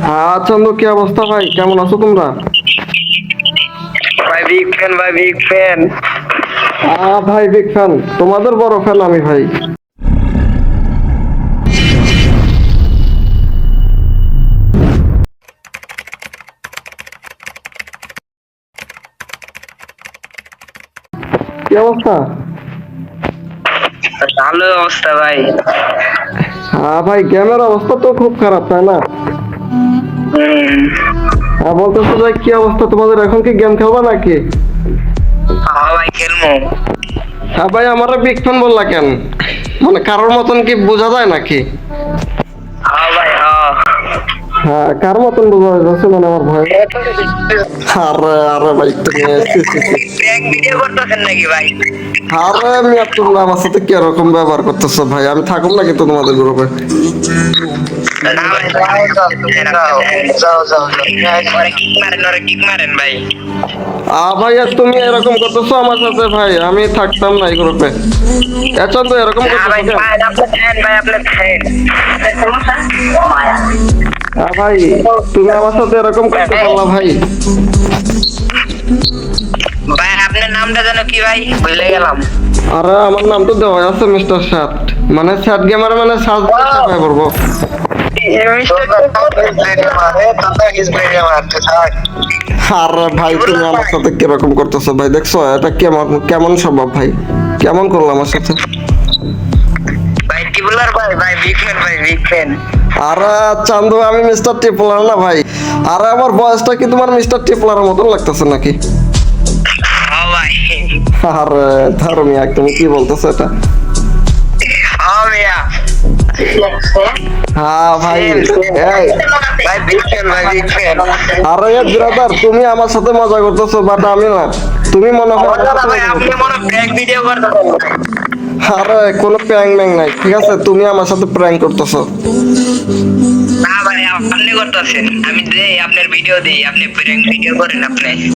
হ্যাঁ চন্দ্র কি অবস্থা ভাই? কেমন আছো তোমরা? ভাই বিগ ফ্যান ভাই বিগ ফ্যান আহ ভাই বিগ ফ্যান তোমাদের বড় ফ্যান আমি ভাই। কি অবস্থা? ভালো অবস্থা ভাই। হ্যাঁ ভাই গেমের অবস্থা তো খুব খারাপ তাই না? হ্যাঁ বলতেছো ভাই কি অবস্থা? তোমাদের এখন কি গেম খেলবা নাকি? হ্যাঁ ভাই খেলব। হ্যাঁ ভাই আমারও বিগ ফ্যান বললা কেন? মানে কারোর মতন কি বোঝা যায় নাকি? হ্যাঁ ভাই হ্যাঁ। হ্যাঁ কার মতন বোঝা যাচ্ছে মানে আমার ভয়। আরে আরে ভাই তুমি। ভিডিও করতেছেন নাকি ভাই? আরে মিয়া তোমরা আমার সাথে কি রকম ব্যবহার করতেছো ভাই? আমি থাকুম নাকি তোমাদের গ্রুপে তুমি এরকম করতেছো আমার সাথে ভাই আমি থাকতাম না এই গ্রুপে। এখন তো এরকম ভাই তুমি আমার সাথে এরকম করতে পারলা ভাই। ভাই আপনার নামটা যেন কি ভাই? ভুলে গেলাম। আরে আমার নাম তো দেওয়া আছে মিস্টার সাত। মানে স্যাট গেমার মানে সাজ ভাই বলব। আরে ভাই তুমি আমার সাথে কীরকম করতেছো ভাই? দেখছ এটা কেমন কেমন স্বভাব ভাই? কেমন করল আমার সাথে? ভাই টিবুলার ভাই? ভাই বিগ ফ্যান ভাই বিগ ফ্যান আরে চান্দু আমি মিস্টার টিপলার না ভাই। আরে আমার বয়সটা কি তোমার মিস্টার টিপলার মতন লাগতেছে নাকি? হ্যাঁ আরে ধর্মিয়া তুমি কি বলতেছো এটা? হ্যাঁ মিয়া হ্যাঁ ভাই। আরে ব্রাদার তুমি আমার সাথে মজা করতেছো বাট আমি না। তুমি মনে হয় আরে কোনো প্র্যাঙ্ক ম্যাং নাই ঠিক আছে? তুমি আমার সাথে প্র্যাঙ্ক করতেছো। না ভাই আপনি করতেছেন। আমি দেই আপনার ভিডিও দেই আপনি প্র্যাঙ্ক ভিডিও করেন আপনি।